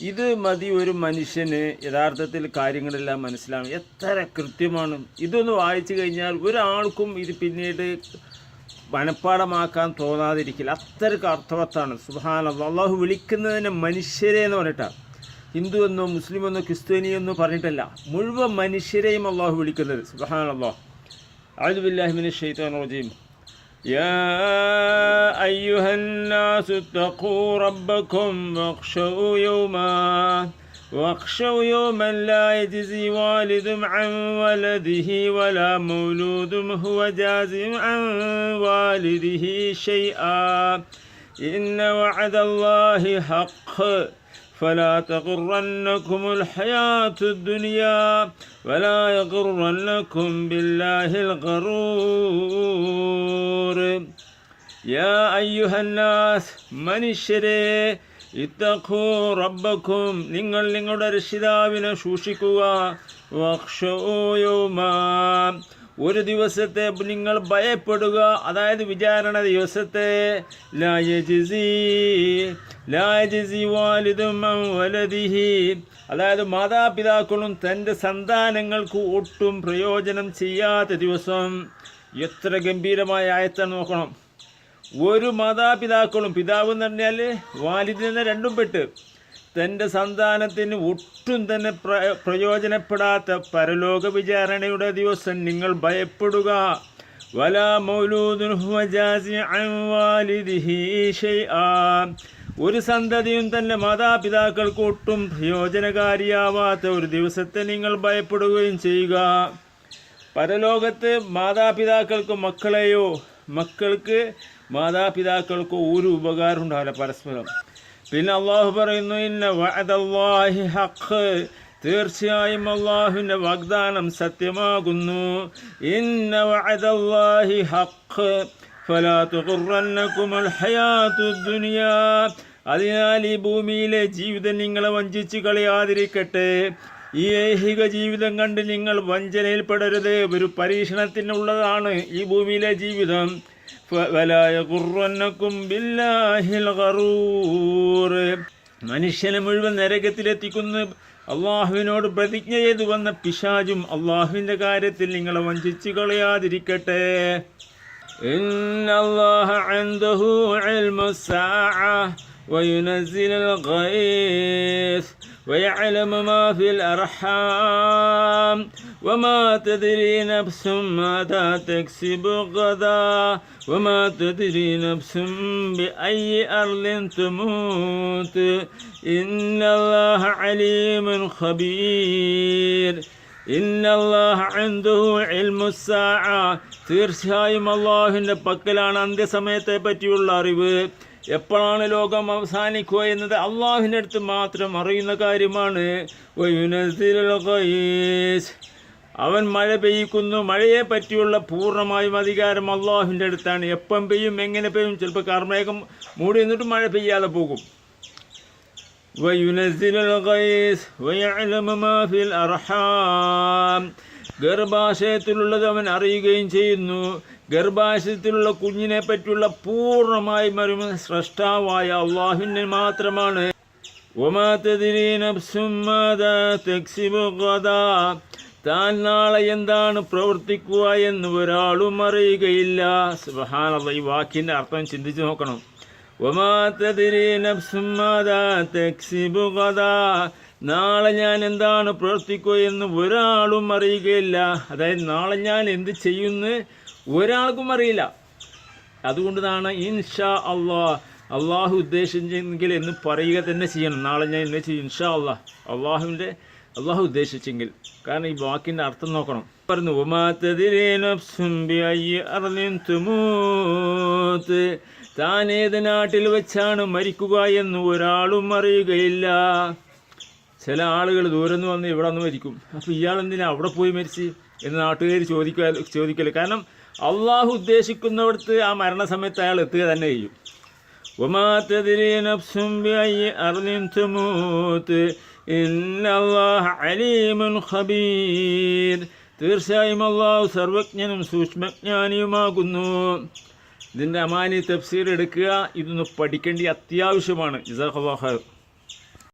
ഇത് മതി ഒരു മനുഷ്യന് യഥാർത്ഥത്തിൽ കാര്യങ്ങളെല്ലാം മനസ്സിലാവും എത്ര കൃത്യമാണ്. ഇതൊന്ന് വായിച്ചു കഴിഞ്ഞാൽ ഒരാൾക്കും ഇത് പിന്നീട് മനഃപ്പാടമാക്കാൻ തോന്നാതിരിക്കില്ല. അത്രയ്ക്ക് അർത്ഥവത്താണ്. സുഹാന അള്ളാഹു വിളിക്കുന്നതിന് മനുഷ്യരെ എന്ന് പറഞ്ഞിട്ടാണ് ഹിന്ദു എന്നോ മുസ്ലിം എന്നോ ക്രിസ്ത്യാനി എന്നോ പറഞ്ഞിട്ടല്ല. മുഴുവൻ മനുഷ്യരെയും അള്ളാഹു വിളിക്കുന്നത്. സുഹാൻ അള്ളാഹ് അഴുബില്ലാഹിമിന് ഷെയ്ത്താൻ റജീം. يا أيها الناس اتقوا ربكم واخشوا يوما واخشوا يوما لا يجزي والد عن ولده ولا مولود هو جاز عن والده شيئا. إن وعد الله حق. فلا تغرنكم الحياة الدنيا ولا يغرنكم بالله الغرور يا أيها الناس മനുഷ്യരെ ഇത്തഖൂ റബ്ബക്കും നിങ്ങൾ നിങ്ങളുടെ രക്ഷിതാവിനെ സൂക്ഷിക്കുക വക്ഷോയോമാ ഒരു ദിവസത്തെ നിങ്ങൾ ഭയപ്പെടുക. അതായത് വിചാരണ ദിവസത്തെ അതായത് മാതാപിതാക്കളും തന്റെ സന്താനങ്ങൾക്ക് ഒട്ടും പ്രയോജനം ചെയ്യാത്ത ദിവസം. എത്ര ഗംഭീരമായ ആയത്താണ് നോക്കണം. ഒരു മാതാപിതാക്കളും പിതാവ് എന്ന് പറഞ്ഞാൽ വാലിദിനെ രണ്ടും പെട്ട്. തന്റെ സന്താനത്തിന് ഒട്ടും തന്നെ പ്ര പ്രയോജനപ്പെടാത്ത പരലോക വിചാരണയുടെ ദിവസം നിങ്ങൾ ഭയപ്പെടുക. വല. ഒരു സന്തതിയും തന്റെ മാതാപിതാക്കൾക്ക് ഒട്ടും പ്രയോജനകാരിയാവാത്ത ഒരു ദിവസത്തെ നിങ്ങൾ ഭയപ്പെടുകയും ചെയ്യുക. പരലോകത്ത് മാതാപിതാക്കൾക്ക് മക്കളെയോ മക്കൾക്ക് മാതാപിതാക്കൾക്കോ ഒരു ഉപകാരം ഉണ്ടാവില്ല പരസ്പരം. പിന്നെ അള്ളാഹു പറയുന്നു ഇന്ന വഅദല്ലാഹി ഹഖ്. തീർച്ചയായും അള്ളാഹുവിന്റെ വാഗ്ദാനം സത്യമാകുന്നു. ഇന്ന വഅദല്ലാഹി ഹഖ്. ഫലാ തുഗറന്നകുമുൽ ഹയാത്തുദ് ദുനിയാ. അതിനാൽ ഈ ഭൂമിയിലെ ജീവിതം നിങ്ങളെ വഞ്ചിച്ച് കളയാതിരിക്കട്ടെ. ഈ ഐഹിക ജീവിതം കണ്ട് നിങ്ങൾ വഞ്ചനയിൽപ്പെടരുത്. ഒരു പരീക്ഷണത്തിനുള്ളതാണ് ഈ ഭൂമിയിലെ ജീവിതം. فلا يغرنكم بالله الغرور മനുഷ്യനെ മുഴുവൻ നരകത്തിലെത്തിക്കുന്ന അള്ളാഹുവിനോട് പ്രതിജ്ഞ ചെയ്തു വന്ന പിശാജും അള്ളാഹുവിൻ്റെ കാര്യത്തിൽ നിങ്ങളെ വഞ്ചിച്ചു കളയാതിരിക്കട്ടെ إن الله عنده علم الساعة وينزل الغيث ويعلم ما في الأرحام وما تدري نفس ماذا تكسب غدا وما تدري نفس بأي أرض تموت إن الله عليم خبير إن الله عنده علم الساعة തീർച്ചയായും അള്ളാഹുവിൻ്റെ പക്കലാണ് അന്ത്യസമയത്തെ പറ്റിയുള്ള അറിവ് എപ്പോഴാണ് ലോകം അവസാനിക്കുക എന്നത് അള്ളാഹുവിൻ്റെ അടുത്ത് മാത്രം അറിയുന്ന കാര്യമാണ് വയുനസിലുൽ ഖൈസ്. അവൻ മഴ പെയ്യിക്കുന്നു. മഴയെ പറ്റിയുള്ള പൂർണമായും അധികാരം അള്ളാഹുവിന്റെ അടുത്താണ്. എപ്പം പെയ്യും എങ്ങനെ പെയ്യും ചിലപ്പോൾ കർമ്മേഘം മൂടി നിന്നിട്ട് മഴ പെയ്യാതെ പോകും. ഗർഭാശയത്തിലുള്ളത് അവൻ അറിയുകയും ചെയ്യുന്നു. ഗർഭാശയത്തിലുള്ള കുഞ്ഞിനെ പറ്റിയുള്ള പൂർണമായും അറിയുന്ന സ്രഷ്ടാവായ അള്ളാഹുവിനെ മാത്രമാണ്. ഒമാ തതിരീ താൻ നാളെ എന്താണ് പ്രവർത്തിക്കുക എന്ന് ഒരാളും അറിയുകയില്ല. സുബഹാനുള്ള ഈ വാക്കിന്റെ അർത്ഥം ചിന്തിച്ചു നോക്കണം. നാളെ ഞാൻ എന്താണ് പ്രവർത്തിക്കുക എന്ന് ഒരാളും അറിയുകയില്ല. അതായത് നാളെ ഞാൻ എന്ത് ചെയ്യുന്നു ഒരാൾക്കും അറിയില്ല. അതുകൊണ്ടാണ് ഇൻഷാ അള്ളാ അള്ളാഹു ഉദ്ദേശിച്ചെങ്കിൽ എന്ന് പറയുക തന്നെ ചെയ്യണം. നാളെ ഞാൻ എന്നെ ചെയ്യും? ഇൻഷാ അള്ളാഹ് അള്ളാഹുവിന്റെ അള്ളാഹു ഉദ്ദേശിച്ചെങ്കിൽ. കാരണം ഈ വാക്കിന്റെ അർത്ഥം നോക്കണം. പറഞ്ഞു ഒമാത്തതിരേനൂത്ത് താൻ ഏത് നാട്ടിൽ വെച്ചാണ് മരിക്കുക എന്ന് ഒരാളും അറിയുകയില്ല. ചില ആളുകൾ ദൂരം നിന്ന് വന്ന് ഇവിടെ നിന്ന് മരിക്കും. അപ്പോൾ ഇയാൾ എന്തിനാ അവിടെ പോയി മരിച്ച്? എന്ന് നാട്ടുകാർ ചോദിക്കുക ചോദിക്കല്ലേ കാരണം അള്ളാഹു ഉദ്ദേശിക്കുന്നിടത്ത് ആ മരണസമയത്ത് അയാൾ എത്തുക തന്നെ ചെയ്യും. ഒമാത്തതിരേനപ്സും അറിഞ്ഞുമൂത്ത് അലീമുൻ ഖബീർ. തീർച്ചയായും അള്ളാഹു സർവജ്ഞനും സൂക്ഷ്മജ്ഞാനിയുമാകുന്നു. ഇതിന്റെ അമാനി തഫ്സീർ എടുക്കുക. ഇതൊന്ന് പഠിക്കേണ്ടി അത്യാവശ്യമാണ്. ജസാഖ്